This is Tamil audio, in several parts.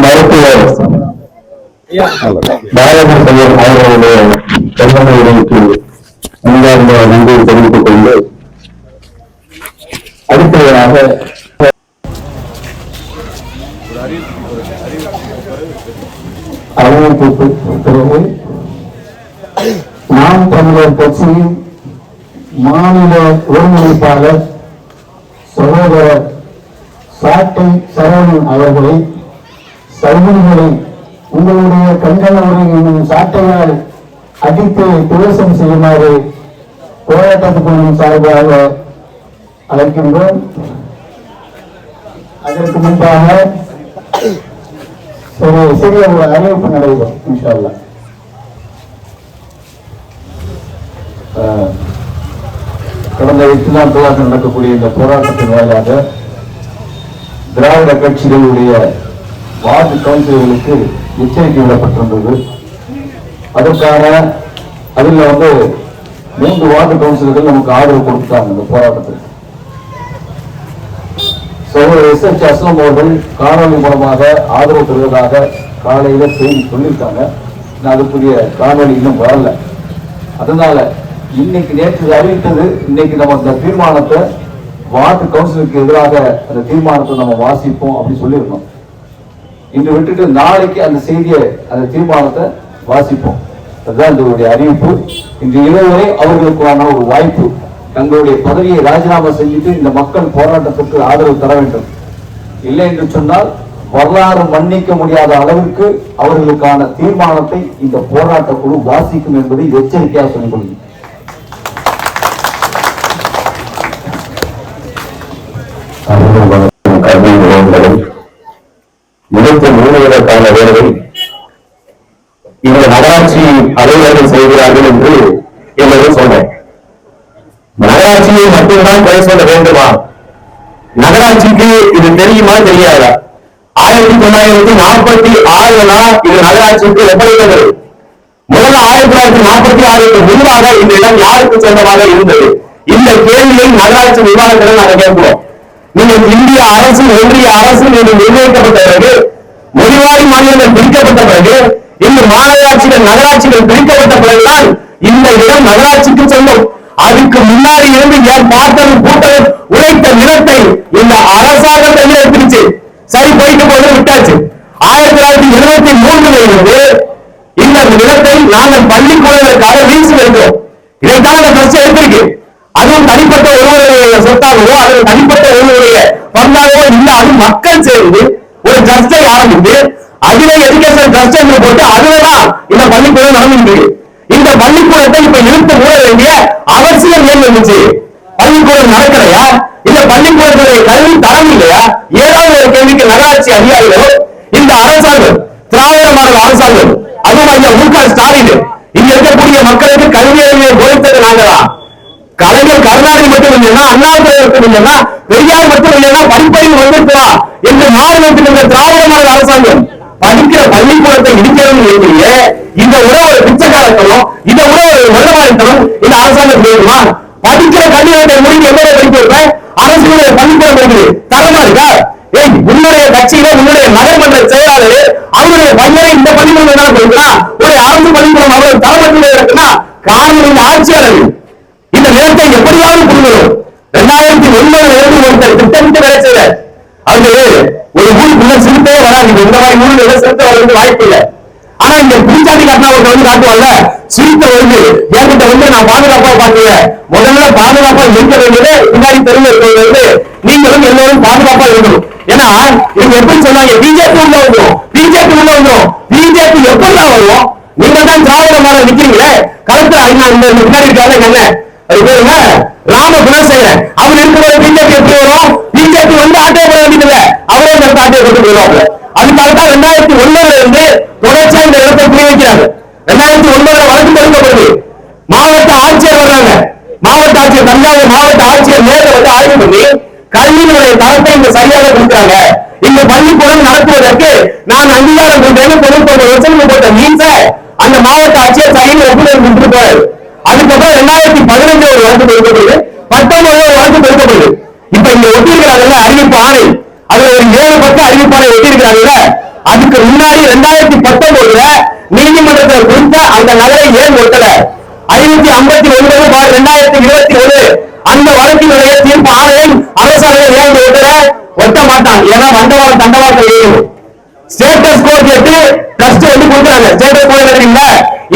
மருத்துவர் பாலகிருஷ்ணன் அவர்களுடைய சர்வன்களை உங்களுடைய கண்களோடு என்னும் சாட்டையால் அடித்து துவசம் செய்யுமாறு போராட்டத்துக் சார்பாக அழைக்கின்றோம். அதற்கு முன்பாக ஒரு சிறிய ஒரு அறிவிப்பு நடைபெறும் இன்ஷா கடந்த எட்டு நாட்களாக நடக்கக்கூடிய இந்த போராட்டத்தின் வாயிலாக திராவிட கட்சிகளுடைய வார்டு கவுன்சிலர்களுக்கு எச்சரிக்கை விடப்பட்டிருந்தது. அதற்கான அதில் வந்து மூன்று வார்டு கவுன்சிலர்கள் நமக்கு ஆதரவு கொடுத்துட்டாங்க இந்த போராட்டத்தில். சகோதரர் எஸ் எச் அஸ்லம் அவர்கள் காணொலி மூலமாக ஆதரவு தருவதாக காலையில் செய்தி சொல்லியிருக்காங்க. நான் அதுக்குரிய காணொலி இன்னும் வரல. அதனால இன்னைக்கு நேற்று அறிவித்தது இன்னைக்கு நம்ம அந்த தீர்மானத்தை வார்டு கவுன்சிலுக்கு எதிராக அந்த தீர்மானத்தை நம்ம வாசிப்போம் அப்படின்னு சொல்லியிருந்தோம். இன்று விட்டுட்டு நாளைக்கு அந்த செய்தியை அந்த தீர்மானத்தை வாசிப்போம். அதுதான் இதனுடைய அறிவிப்பு. இன்று இரவு அவர்களுக்கான ஒரு வாய்ப்பு. தங்களுடைய பதவியை ராஜினாமா செஞ்சுட்டு இந்த மக்கள் போராட்டத்திற்கு ஆதரவு தர வேண்டும். இல்லை என்று சொன்னால் வரலாறு மன்னிக்க முடியாத அளவிற்கு அவர்களுக்கான தீர்மானத்தை இந்த போராட்ட குழு வாசிக்கும் என்பதை எச்சரிக்கையாக சொல்லிக் கொள்கிறேன் அறிவு வளர்க்கும் கல்வி நிலையங்களை இணைத்து மூடுவதற்கான வேலை இந்த நகராட்சி அலுவலர்கள் செய்கிறார்கள் என்று என்பதை சொல்றேன் நகராட்சியை மட்டும்தான் குறை சொல்ல வேண்டுமா? நகராட்சிக்கு இது தெரியுமா தெரியாதா? ஆயிரத்தி தொள்ளாயிரத்தி நாற்பத்தி ஆறுல இது நகராட்சிக்கு ஒப்படைத்தது முதல்ல ஆயிரத்தி தொள்ளாயிரத்தி நாற்பத்தி ஆறுக்கு முன்பாக இந்த இடம் யாருக்கு சொந்தமாக இருந்தது? இந்த கேள்வியை நகராட்சி நிர்வாகத்தில் நாங்கள் கேட்கிறோம். நீங்கள் இந்திய அரசு ஒன்றிய அரசு என்று நிர்ணயிக்கப்பட்ட பிறகு மொழிவாரி மாநிலங்கள் பிரிக்கப்பட்ட பிறகு இந்த மாநகராட்சிகள் நகராட்சிகள் பிரிக்கப்பட்ட பிறகுதான் இந்த இடம் நகராட்சிக்கு செல்லும். அதுக்கு முன்னாடி இருந்து என் பார்த்தது கூட்டது உழைத்த நிலத்தை இந்த அரசாங்கம் கையில் எடுத்துருச்சு சரி போயிட்டு போது விட்டாச்சு. ஆயிரத்தி தொள்ளாயிரத்தி இருபத்தி மூணுல இருந்து இந்த நிலத்தை நாங்கள் பள்ளிக்கூடங்களுக்காக வீசி வைக்கிறோம் இதைத்தான் அந்த பிரச்சனை எடுத்திருக்கு. அதுவும் தனிப்பட்ட ஒருவருடைய சொத்தாகவோ அல்லது தனிப்பட்ட ஒருவருடைய பங்காகவோ இல்ல அது மக்கள் சேர்ந்து ஒரு சர்ச்சை ஆரம்பித்து அதில எஜுகேஷன் ட்ரஸ்ட் என்று போட்டு அதுலதான் இந்த பள்ளிக்கூடம் நடந்துட்டு இந்த பள்ளிக்கூடத்தை இப்ப இழுத்து மூட வேண்டிய அவசியம் ஏன் இருந்துச்சு? பள்ளிக்கூடம் நடக்கலையா? இந்த பள்ளிக்கூடத்துடைய கல்வி தரம் இல்லையா? ஏதாவது ஒரு கேள்விக்கு நகராட்சி அதிகாரிகளோ இந்த அரசாங்கம் திராவிட மாடல் அரசாங்கம் அதுவும் ஐயா மு க ஸ்டாலின் இங்க இருக்கக்கூடிய மக்களுக்கு கல்வி அறிவை கொடுத்தது நாங்கதான். கலைஞர் கருணாநிதி மட்டும் இல்லைன்னா அண்ணாதுரை மட்டும் இல்லைன்னா பெரியார் மட்டும் இல்லைன்னா படிப்பறிவு வந்திருக்கலாம் என்று மாநிலத்தில் இருந்த திராவிட மாடல் அரசாங்கம். படிக்கிற பள்ளிக்கூடத்தை இடிக்கிறது இருக்கிறீங்க இந்த உறவு ஒரு பிச்சைக்காரத்தனம் இந்த உறவு ஒரு மருதவாயத்தனம் இந்த அரசாங்கம் செய்யுமா படிக்கிற கல்வியை முடிஞ்சு எவ்வளவு படிக்க வைப்பேன் அரசுடைய பள்ளிக்கூடம் இருக்குது தரமா இருக்கா? ஏய் உன்னுடைய கட்சியில உன்னுடைய நகர்மன்ற செயலாளர் அவருடைய பையனை இந்த பள்ளிக்கூடம் என்ன கொடுக்குறா ஒரு அரசு பள்ளிக்கூடம் அவர் தரமட்டில் இருக்குன்னா காரணம் இந்த ஆட்சியாளர்கள். இந்த நிலத்தை எப்படியாவது கொடுக்கணும் இரண்டாயிரத்தி ஒன்பது இருந்து ஒருத்தர் திட்டமிட்டு வேலை செய்யற அது ஒரு ஊருக்குள்ள சிறுத்தையே வராது இது இந்த மாதிரி ஊர்ல சிறுத்தை வர்றதுக்கு வாய்ப்பு இல்லை ஆனா இந்த பிரிச்சாதி கட்டினா ஒரு வந்து காட்டுவாங்க சிரித்த வருது என்கிட்ட வந்து நான் பாதுகாப்பா பாக்குறேன் முதல்ல பாதுகாப்பா இருக்க வேண்டியது பின்னாடி தெரிஞ்சு இருக்கிறது. வந்து நீங்களும் எல்லோரும் பாதுகாப்பா இருக்கணும். ஏன்னா இவங்க எப்படி சொன்னாங்க? பிஜேபி உள்ள வந்துடும் பிஜேபி உள்ள வந்துடும் பிஜேபி எப்படிதான் வருவோம் நீங்க தான் திராவிட மாடல் நிக்கிறீங்களே? கருத்து ஐநா இந்த முன்னாடி இருக்காங்க என்ன? அது ராம குணசேகரன் அவர் இருக்கிற பிஜேபி எப்படி வரும்? பிஜேபி வந்து ஆட்டோ போட வேண்டியது இல்ல அவரே இந்த ஆட்டோ கொண்டு போயிடுவாங்க அதுக்காக தான் ரெண்டாயிரத்தி ஒன்பதுல இருந்து தொடர்ச்சியா இந்த இடத்தை புரிய வைக்கிறாங்க ரெண்டாயிரத்தி ஒன்பதுல வழக்கு கொடுக்கப்படுது மாவட்ட ஆட்சியர் வர்றாங்க மாவட்ட ஆட்சியர் தஞ்சாவூர் மாவட்ட ஆட்சியர் நேரில் வந்து ஆய்வு பண்ணி கல்வியினுடைய தரத்தை இங்க சரியாக கொடுக்குறாங்க இந்த பள்ளிக்கூடம் நடத்துவதற்கு நான் அங்கீகாரம் கொடுத்தேன்னு தொண்ணூத்தி வருஷம் போட்ட மீன்ஸ அந்த மாவட்ட ஆட்சியர் சைன் ஒப்புதல் கொடுத்துட்டு போறாரு அதுக்கப்புறம் ரெண்டாயிரத்தி பதினஞ்சு ஒரு வழக்கு கொடுக்கப்படுது பத்தொன்பது ஒரு வழக்கு கொடுக்கப்படுது இப்ப இங்க ஒட்டியிருக்கிறாங்கல்ல அறிவிப்பு ஆணை அதுல ஒரு ஏழு பக்கம் அறிவிப்பானை ஒட்டியிருக்கிறாங்கல்ல அதுக்கு முன்னாடி ரெண்டாயிரத்தி பத்தொன்பதுல நீதிமன்றத்தில் கொடுத்த அந்த நகரை ஏன் ஒட்டல? ஐநூத்தி ஐம்பத்தி ஒன்பது பார் ரெண்டாயிரத்தி இருபத்தி ஒண்ணு. அந்த வழக்கினுடைய தீர்ப்பு ஆணையை அரசாங்கம் ஏன் ஒட்டல? ஒட்ட மாட்டான் ஏன்னா வண்டவாளம் தண்டவாளம் எழுதும் ஸ்டேட்டஸ் கோட் கேட்டு ட்ரஸ்ட் வந்து கொடுக்குறாங்க. ஸ்டேட்டஸ் கோட்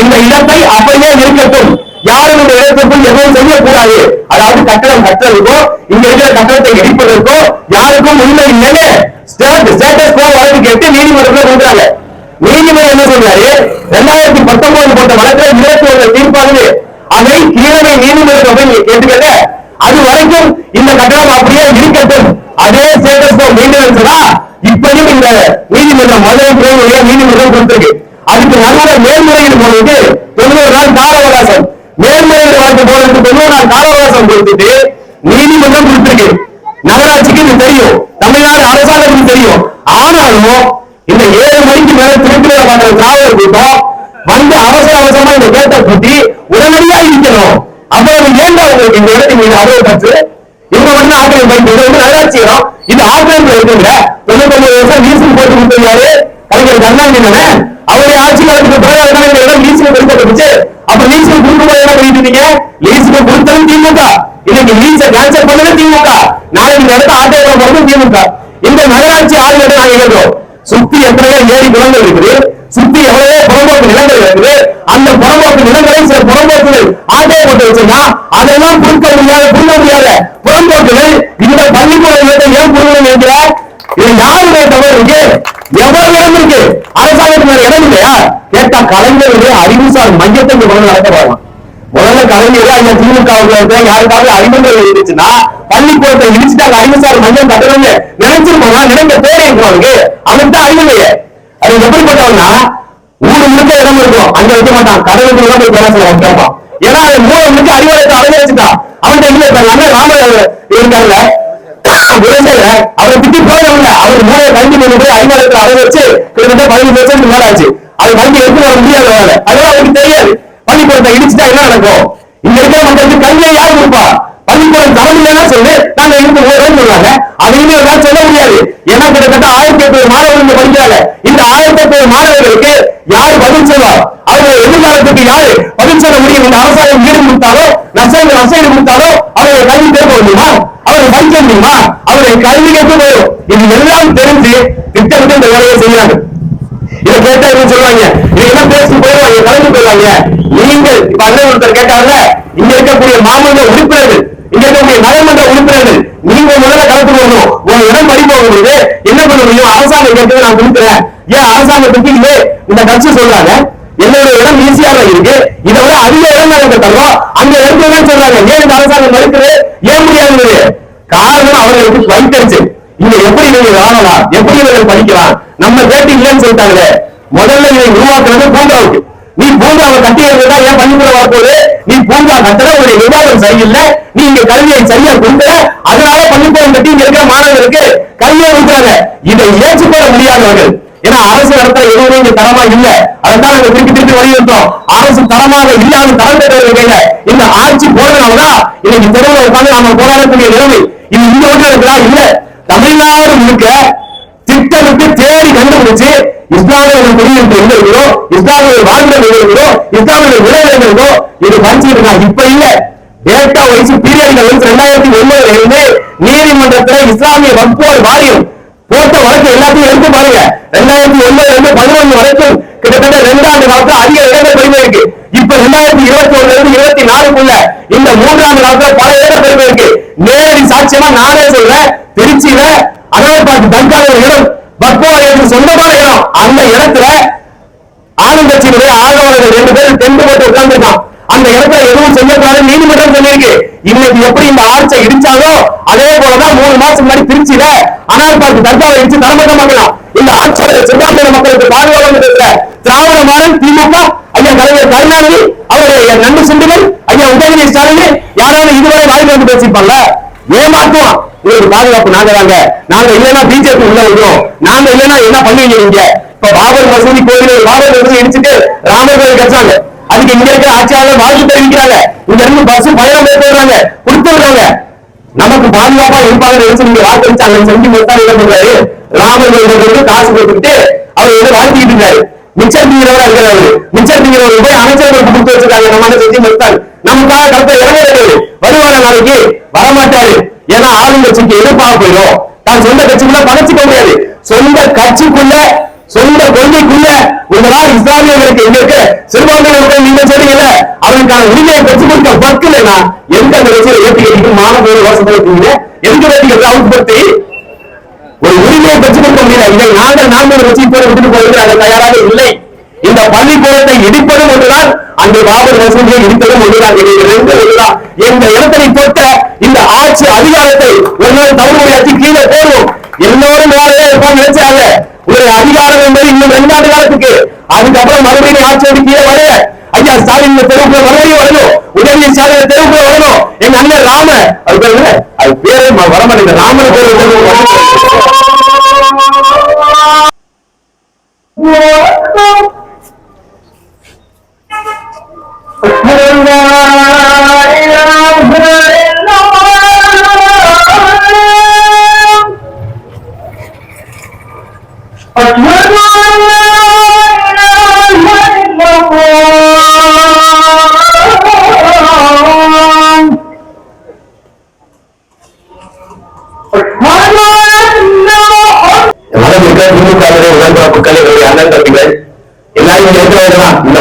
இந்த இடத்தை அப்படியே இருக்கட்டும் யாரும் இந்த இடத்திற்குள் எதுவும் செய்யக்கூடாது. அதாவது கட்டணம் கட்டுறதுக்கோ இங்க இருக்கிற கட்டணத்தை இடிப்பதற்கோ யாருக்கும் உரிமை இல்லைன்னு ஸ்டேட் ஸ்டேட்டஸ் கோ வழக்கு கேட்டு நீதிமன்றத்தில் கொடுக்குறாங்க. நீதிமன்றம் என்ன சொல்றாரு? ரெண்டாயிரத்தி பத்தொன்பது போட்ட வழக்கில் இருபத்தி ஒரு தீர்ப்பானது. அதை கீழமை நீதிமன்றம் போய் கேட்டுக்கல அது வரைக்கும் இந்த கட்டணம் அப்படியே இருக்கட்டும். அதே ஸ்டேட்டஸ் கோ மெயின்டெனன்ஸ் தான் இப்படியும் இந்த நீதிமன்றம் மதுரை துறையுடைய நீதிமன்றம் கொடுத்திருக்கு. அதுக்கு நடுவில் மேல்முறையீடு போனது தொண்ணூறு நாள் கால அவகாசம் மேல்முறையீடு வழக்கு போனதுக்கு தொண்ணூறு நான் காலவகாசம் கொடுத்துட்டு நீதிமன்றம் கொடுத்திருக்கு. நகராட்சிக்கு இது தெரியும். தமிழ்நாடு அரசாங்கத்துக்கு தெரியும். ஆனாலும் இந்த ஏழு மணிக்கு மேல திருப்பதியில பண்ற திராவிடர் கூட்டம் வந்து அவசர அவசரமா இந்த கேட்டை கூட்டி உடனடியா இருக்கணும் அப்புறம் ஏன்டா உங்களுக்கு இந்த இடத்துக்கு நீங்க அறுபது பச்சு இவங்க வந்து ஆக்கிரம் பண்ணிட்டு இது வந்து நகராட்சி இடம் இது ஆக்கிரமிப்பு இருக்குங்க தொண்ணூத்தி வருஷம் லீஸுக்கு போட்டு கொடுத்துருக்காரு. கலைஞர் கருணாநிதி அவருடைய ஆட்சி காலத்துக்கு பிறகு அதுக்கான இந்த இடம் லீஸுக்கு கொடுக்கப்பட்டுச்சு அப்ப லீஸுக்கு கொடுக்கும்போது என்ன பண்ணிட்டு இருக்கீங்க லீஸுக்கு கொடுத்தது திமுக. இன்னைக்கு லீஸை கேன்சல் பண்ணது திமுக. நாளைக்கு இந்த ஆட்டோ போறது திமுக. இந்த நகராட்சி ஆளுநர் நாங்க இருக்கிறோம் சுத்தி எத்தனையோ ஏரி குளங்கள் இருக்குது. சுத்தி எவ்வளவோ புறம்போக்கு நிலங்கள் இருக்குது. அந்த புறம்போக்கு நிலங்களை சில புறம்போக்குகள் ஆட்டோ போட்டு வச்சிருந்தா அதெல்லாம் புடுக்க முடியாத புடுங்க முடியாத. புறம்போக்குகள் இந்த பள்ளிக்கூட நிலத்தை ஏன் புடுங்க நினைக்கிற இது யாருடைய தவறு இருக்கு? எவ்வளவு இடம் இருக்கு? அரசாங்கத்துக்கு இடம் இல்லையா? கேட்டா கலைஞருடைய அறிவுசார் மையத்தை இங்க முதல்ல நடத்த பாருங்க முதல்ல கலைஞர் அந்த திமுக யாருக்காவது அறிமுகம் இருந்துச்சுன்னா பள்ளிக்கூடத்தை இடிச்சுட்டாங்க அறிவுசார் மையம் கட்டணும்னு நினைச்சிருப்போமா? நினைக்க பேர் இருக்கிறவங்க அவனுக்கு? தான் அறிவு அது எப்படிப்பட்டவன்னா ஊரு முழுக்க இடம் இருக்கும். அங்க வைக்க மாட்டான். கடவுளுக்கு போய் பேசல கேட்பான். ஏன்னா அவன் மூணு முழுக்க அறிவுரை அடங்க வச்சுட்டான் அவன்கிட்ட இல்ல இப்ப அண்ணன் ராமர் இருக்காருல்ல. விவசாயில அவரை திட்டி போயிடல அவர் மூளையை வச்சு கிட்டத்தட்ட பதினஞ்சு வருஷத்துக்கு மேல ஆச்சு அது கல்வி எடுத்து வர முடியாத வேலை. அதெல்லாம் அவருக்கு தெரியாது. பள்ளிக்கூடத்தை இடிச்சுட்டா என்ன நடக்கும்? இங்க இருக்கிற மக்களுக்கு கல்வியை யார் கொடுப்பா? பள்ளிக்கூடம் சொல்லு நாங்க இருந்து போறோம்னு சொல்றாங்க அதையுமே எல்லாம் சொல்ல முடியாது. ஏன்னா கிட்டத்தட்ட ஆயிரத்தி எட்டு மாணவர்கள் படிக்கிறாங்க. இந்த ஆயிரத்தி எட்டு மாணவர்களுக்கு யார் பதில் சொல்வா? அவங்க எதிர்காலத்துக்கு யாரு பதில் சொல்ல முடியும்? இந்த அரசாங்கம் ஈடு கொடுத்தாலோ நஷ்டம் நஷ்டம் கொடுத்தாலோ அவங்க கல்வி தேர்வு முடியுமா? அவங்க படிக்க முடியுமா? அவருடைய கல்வி கேட்டு போயிடும் இது எல்லாம் தெரிஞ்சு திட்டமிட்டு இந்த வேலையை செய்யறாங்க இதை கேட்டா என்ன சொல்லுவாங்க? இதெல்லாம் பேசி போயிடுவாங்க கலந்து போயிடுவாங்க நீங்கள் இப்ப அண்ணன் ஒருத்தர் கேட்டாங்க இங்க இருக்கக்கூடிய மாமன்ற உறுப்பினர்கள் இங்க இருக்கக்கூடிய நலமன்ற உறுப்பினர்கள் நீங்க முதல்ல கலந்து போகணும் உங்க இடம் படி போகும்போது என்ன பண்ண முடியும்? அரசாங்கம் கேட்டது நான் கொடுக்குறேன். ஏன் அரசாங்கத்துக்கு இல்லை இந்த கட்சி சொல்றாங்க. என்னோட இடம் ஈஸியாக இருக்கு. இதை விட அதிக இடம் நாங்க தர்றோம். அந்த இடத்துல தான் சொல்றாங்க ஏன் இந்த அரசாங்கம் மறுக்குது? ஏன் முடியாது காரணம் அவர்களுக்கு வைத்தறிச்சு இங்க எப்படி நீங்க வாழலாம்? எப்படி இவர்கள் படிக்கலாம்? நம்ம கேட்டு இல்லைன்னு சொல்லிட்டாங்களே. முதல்ல இதை உருவாக்குறது பூங்காவுக்கு. நீ பூங்காவை கட்டி இருந்தா ஏன் பள்ளிக்கூட வரப்போது நீ பூங்கா கட்டுற உடைய நிர்வாகம் சரியில்லை. நீ இங்க கல்வியை சரியா கொடுக்கல. அதனால பள்ளிக்கூடம் கட்டி இங்க இருக்கிற மாணவர்களுக்கு கல்வியை கொடுக்குறாங்க. இதை ஏற்றுக்கொள்ள முடியாதவர்கள். ஏன்னா அரசு நடத்த எதுவுமே இங்க தரமா இல்ல. அதைத்தான் நாங்க திருப்பி திருப்பி வலியுறுத்தோம் அரசு தரமாக இல்லாத தரம் பெற்ற இந்த ஆட்சி போறதுனாலதான் இன்னைக்கு தெருவில் உட்காந்து நாம போராடக்கூடிய நிலைமை இது இங்க ஒன்று இருக்கிறா இல்ல. தமிழ்நாடு முழுக்க திட்டமிட்டு தேடி கண்டுபிடிச்சு இஸ்லாமியர்கள் குடியிருப்பு எங்க இருக்குதோ இஸ்லாமியர்கள் வாழ்ந்த எங்க இருக்குதோ இஸ்லாமியர்கள் விளையாட எங்க இது படிச்சுட்டு இருக்காங்க இப்ப இல்ல. டேட்டா வயசு பீரியட்கள் வந்து ரெண்டாயிரத்தி ஒன்பதுல இருந்து நீதிமன்றத்துல இஸ்லாமிய வகுப்போர் வாரியம் போட்ட வழக்கு எல்லாத்தையும் எடுத்து பாருங்க. ரெண்டாயிரத்தி ஒன்பதுல இருந்து பதினொன்று வரைக்கும் கிட்டத்தட்ட ரெண்டாண்டு காலத்துல அதிக இடங்கள் பெருமை இருக்கு இப்ப ரெண்டாயிரத்தி இருபத்தி ஒண்ணுல இருந்து இருபத்தி நாலுக்குள்ள இந்த மூன்றாம் நாட்கள் பல இடங்கள் இருக்கு. நேரடி சாட்சியமா நானே சொல்றேன் திருச்சியில அகலப்பாட்டு தற்கால ஒரு இடம் பக்குவாரியத்துக்கு சொந்தமான இடம். அந்த இடத்துல ஆளுங்கட்சியினுடைய ஆதரவாளர்கள் ரெண்டு பேரும் தென்று போட்டு உட்கார்ந்துருக்கான் அந்த இடத்துல எதுவும் செய்யக்கூடாது நீதிமன்றம் சொல்லியிருக்கு. இன்னைக்கு எப்படி இந்த ஆட்சியை இடிச்சாலோ அதே போலதான் மூணு மாசம் முன்னாடி திருச்சியில அனார் பார்த்து தற்காவை இடிச்சு தரமட்டமாக்கலாம். இந்த ஆட்சியாளர் சிறுபான்மையின மக்களுக்கு பாதுகாப்பு திராவிட மாறன் திமுக ஐயா தலைவர் கருணாநிதி அவருடைய நண்டு சுண்டுகள் ஐயா உதயநிதி ஸ்டாலின் யாராவது இதுவரை வாய்ப்பு வந்து பேசிப்பாங்க ஏமாத்துவோம் உங்களுக்கு பாதுகாப்பு நாங்க தாங்க. நாங்க இல்லைன்னா பிஜேபி உள்ள விடுறோம் நாங்க இல்லைன்னா என்ன பண்ணுவீங்க நீங்க இப்ப பாபர் மசூதி கோயில் பாபர் மசூதி இடிச்சுட்டு ராமர் கோயில் கட்டுறாங்க. அதுக்கு இங்க இருக்கிற ஆட்சியாளர் வாழ்த்து தெரிவிக்கிறாங்க. இங்க இருந்து பஸ் பயணம் மேற்கொள்றாங்க. கொடுத்துடுறாங்க நமக்கு பாதுகாப்பா இருப்பாங்க நினைச்சு நீங்க வாக்களிச்சு அங்க செஞ்சு கொடுத்தா என்ன பண்றாரு ராமர் வந்து காசு கொடுத்துட்டு அவர் வந்து வாழ்த்திட்டு இருக்காரு மிச்சர் தீவிரவா இருக்கிறாரு மிச்சர் தீவிரவர் போய் அமைச்சர்களுக்கு கொடுத்து வச்சிருக்காங்க. நம்ம என்ன செஞ்சு கொடுத்தாரு நமக்காக கருத்தை இறங்குறது வருவார நாளைக்கு வரமாட்டாரு. ஏன்னா ஆளுங்கட்சிக்கு எதிர்பார்ப்பு போயிடும். தான் சொந்த கட்சிக்குள்ள படைச்சுக்க முடியாது. சொந்த கட்சிக்குள்ள சொந்த கொள்கைக்குள்ள உங்களால் இஸ்லாமியர்களுக்கு எங்க சிறுபான்மையினருக்கு நீங்க சொல்றீங்கல்ல அவனுக்கான உரிமையை பெற்று கொடுக்க பக்கலைன்னா எந்த அந்த ஏற்றி மாணவர்கள் யோசனை இருக்கீங்க எதுக்கு வேண்டிய அவுட்படுத்தி ஒரு உரிமையை பெற்றுக் கொடுக்க இதை நாங்கள் நாங்கள் வச்சு விட்டுட்டு போவதற்கு தயாராக இல்லை. இந்த பள்ளிக்கூடத்தை இடிப்பதும் ஒன்றுதான் அந்த பாபர் மசூதியை இடிப்பதும் ஒன்றுதான். எந்த இடத்தை தொட்ட இந்த ஆட்சி அதிகாரத்தை ஒரு நாள் தமிழ் கீழே போடுவோம். எல்லோரும் வேலையே இருப்பாங்க நினைச்சாங்க. ஒரு அதிகாரம் என்பது இன்னும் ரெண்டு ஆண்டு காலத்துக்கு. அதுக்கப்புறம் மறுபடியும் ஆட்சி கீழே வரல. ஐயா ஸ்டாலின் தெருவுக்குள்ள மறுபடியும் வரணும். உதவி ஸ்டாலின் தெருவுக்குள்ள வரணும். எங்க அண்ணன் ராம அது அது பேரே ம- வரமாட்டேங்குது. ராமன் பேரு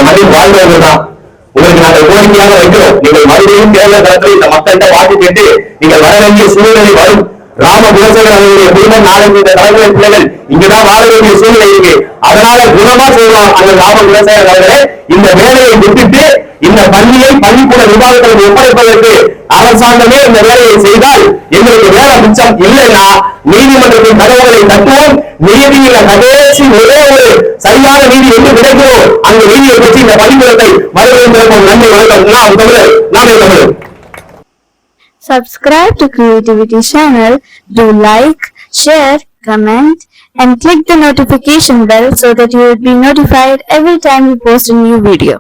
இருக்கிறவங்க தான் வாழ்ந்தவர்கள் தான் உங்களுக்கு நாங்கள் கோரிக்கையாக வைக்கிறோம். நீங்கள் மறுபடியும் தேர்தல் களத்தில் இந்த மக்கள்கிட்ட வாக்கு கேட்டு நீங்கள் வர வேண்டிய சூழ்நிலை வரும். ராம குணசேகர் அவர்களுடைய குடும்பம் நாளைக்கு இந்த தலைமுறை பிள்ளைகள் இங்கதான் வாழ வேண்டிய சூழ்நிலை இருக்கு. அதனால குணமா சொல்றோம் அந்த ராம குணசேகர் அவர்களே. இந்த வேலையை விட்டுட்டு இந்த பள்ளியை பள்ளிக்கூட நிர்வாகத்தில் ஒப்படைப்பதற்கு அரசாங்கமே இந்த வேலையை செய்தால் எங்களுக்கு வேலை மிச்சம் இல்லைன்னா நீதிமன்றத்தின் கதவுகளை தட்டுவோம் நீதியில கடைசி ஒரே ஒரு சரியான நீதி என்று கிடைக்குமோ அந்த நீதியை பற்றி இந்த பள்ளிக்கூடத்தை மறுபடியும் திறப்போம் நன்றி வணக்கம் நாம் தமிழர் நாமே தமிழர் Subscribe to Creativity channel, do like, share, comment and click the notification bell so that you will be notified every time we post a new video.